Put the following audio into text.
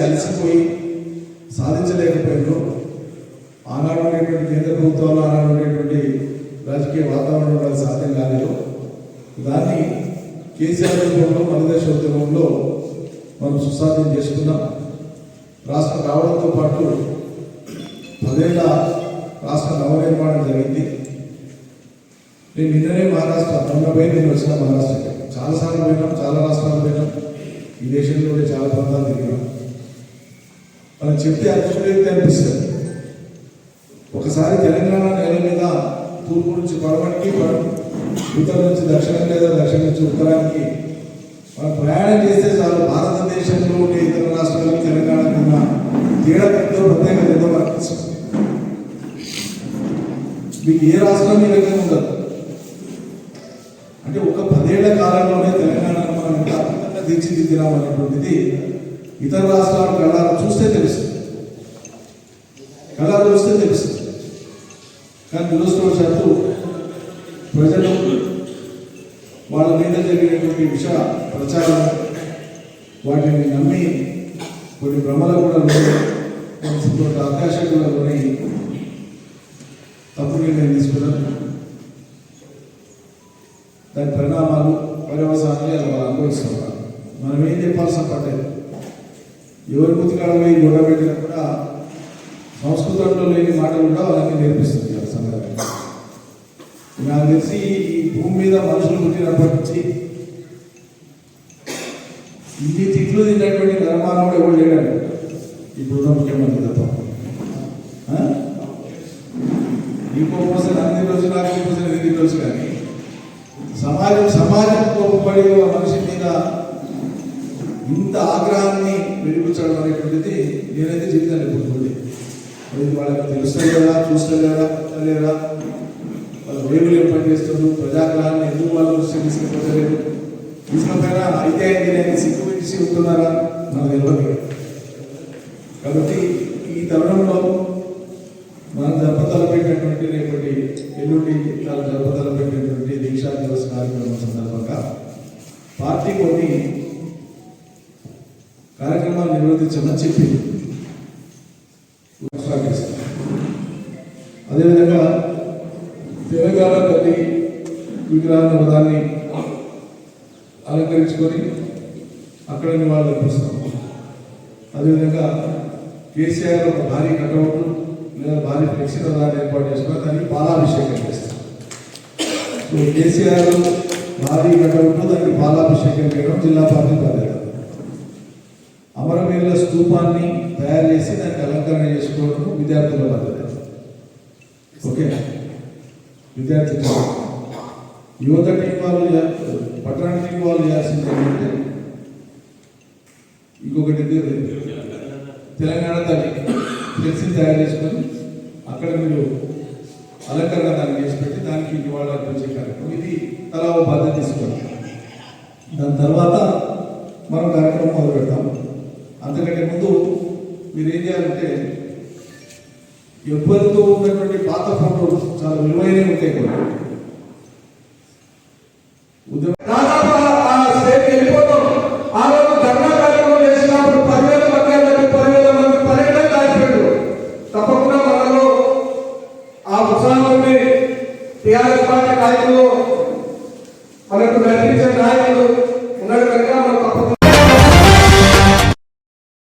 అలసిపోయి సాధించలేకపోయారు ఆనాడు ఉండేటువంటి కేంద్ర ప్రభుత్వాలు ఆనాడు ఉండేటువంటి రాజకీయ వాతావరణం సాధ్యం కాలేదు. దాన్ని కేసీఆర్ రూపంలో మనదేశ ఉద్యమంలో మనం సుసాధ్యం చేసుకున్నాం. రాష్ట్రం రావడంతో పాటు పదేళ్ళ రాష్ట్ర నవనిర్మాణం జరిగింది. నేను నిన్ననే మహారాష్ట్ర మొన్నపై నేను వచ్చిన మహారాష్ట్రకి. చాలాసార్లు పోయినాం చాలా రాష్ట్రాలు పోయినాం. ఈ దేశంలో చాలా ప్రాంతాలు తిరిగినాం. మనం చెప్తే అదృష్టం అనిపిస్తుంది. ఒకసారి తెలంగాణ నేల మీద తూర్పు నుంచి పడవడానికి ఉత్తరం నుంచి దక్షిణం లేదా దక్షిణం నుంచి ఉత్తరానికి మనం ప్రయాణం చేస్తే చాలు భారతదేశంలో ఉండే ఇతర రాష్ట్రాలకు తెలంగాణకు ఉన్న తేడా ఎంతో ప్రత్యేకత ఎంతో మనకు మీకు ఏ రాష్ట్రం మీ దగ్గర ఉండదు. అంటే ఒక పదేళ్ళ కాలంలోనే తెలంగాణను మనం ఎంత అద్భుతంగా తీర్చిదిద్దినాం అనేటువంటిది ఇతర రాష్ట్రాలకు కళ్ళారు చూస్తే తెలుస్తుంది కళ్ళారు చూస్తే తెలుస్తుంది కానీ దురదృష్టవశాత్తు ప్రజలు వాళ్ళ మీద జరిగినటువంటి విష ప్రచారం వాటిని నమ్మి కొన్ని భ్రమల కూడా కొన్ని అవకాశం కూడా ఉన్నాయి. తప్పు నిర్ణయం తీసుకున్నాను దాని పరిణామాలు పర్యవసానాలు అలా అనుభవిస్తున్నారు. మనం ఏం చెప్పాల్సిన పట్టలేదు ఎవరి పుస్తకాలు పోయి పెట్టినా కూడా సంస్కృతంలో లేని మాటలు కూడా వాళ్ళకి నేర్పిస్తుంది ఆ సందర్భంగా నాకు తెలిసి ఈ భూమి మీద మనుషులు పుట్టినప్పటి నుంచి ఇన్ని తిట్లు తిన్నటువంటి ధర్మానవుడు ఎవరు లేడండి ఇప్పుడున్న ముఖ్యమంత్రి తప్ప. ఈ కోపం కోసం అన్ని రోజు నాకు కోపం ఎన్ని రోజు కానీ సమాజం సమాజం కోపపడి మనిషి మీద ఇంత ఆగ్రహాన్ని వెలిపించడం అనేటువంటిది నేనైతే జీవితాన్ని ఎప్పుడు అది వాళ్ళకి ఇది వాళ్ళకి తెలుస్తలేదా చూస్తలేదా లేదా? వాళ్ళ వేగులు ఏం పనిచేస్తారు ప్రజాగ్రహాన్ని ఎందుకు వాళ్ళు దృష్టి తీసుకుపోతలేదు? తీసుకపోయినా అయితే అయింది నేను సిగ్గు పెట్టి ఉంటున్నారా? నాకు తెలియదు కాబట్టి ఈ తరుణంలో మనం జరపతలపెట్టినటువంటి రేపటి ఎల్లుండి చాలా జరపతలపెట్టినటువంటి దీక్షా దివస్ కార్యక్రమం సందర్భంగా పార్టీ కొన్ని కార్యక్రమాలు నిర్వర్తించమని చెప్పి అదేవిధంగా తెలంగాణ తల్లి విగ్రహాన్ని ఒకదాన్ని అలంకరించుకొని అక్కడ నివాళులు అర్పిస్తాం అదేవిధంగా కేసీఆర్ ఒక భారీ కటౌట్ లేదా భారీ ఫ్లెక్సీ దాన్ని ఏర్పాటు చేసుకొని దానికి పాలాభిషేకం చేస్తాం. సో కేసీఆర్ భారీ కటౌట్ దానికి పాలాభిషేకం చేయడం జిల్లా పార్టీ బాధ్యత. అమరవీరుల స్తూపాన్ని తయారు చేసి దానికి అలంకరణ చేసుకోవడం విద్యార్థుల బాధ్యత ఓకే? విద్యార్థులు యువత టీం వాళ్ళు పట్టణ టీం వాళ్ళు చేయాల్సింది ఏంటంటే ఇంకొకటి తెలంగాణ తల్లి. ఫ్లెక్సీ తయారు చేసుకొని అక్కడ మీరు అలంకరణ దాన్ని చేసి పెట్టి దానికి ఇవాళ అర్పించే కార్యక్రమం. ఇది తలా బాధ్యత తీసుకోండి. దాని తర్వాత మనం కార్యక్రమం మొదలు పెడతాం అంతకంటే ముందు మీరు ఏం చేయాలంటే ఎవరితో ఉన్నటువంటి పాత ఫోటోలు చాలా విలువైనవి ఉంటాయి కూడా. ఉద్యమ దాదాపు ఆ స్టేట్ వెళ్ళిపోతాం. ఆ రోజు ధర్నా కార్యక్రమం తప్పకుండా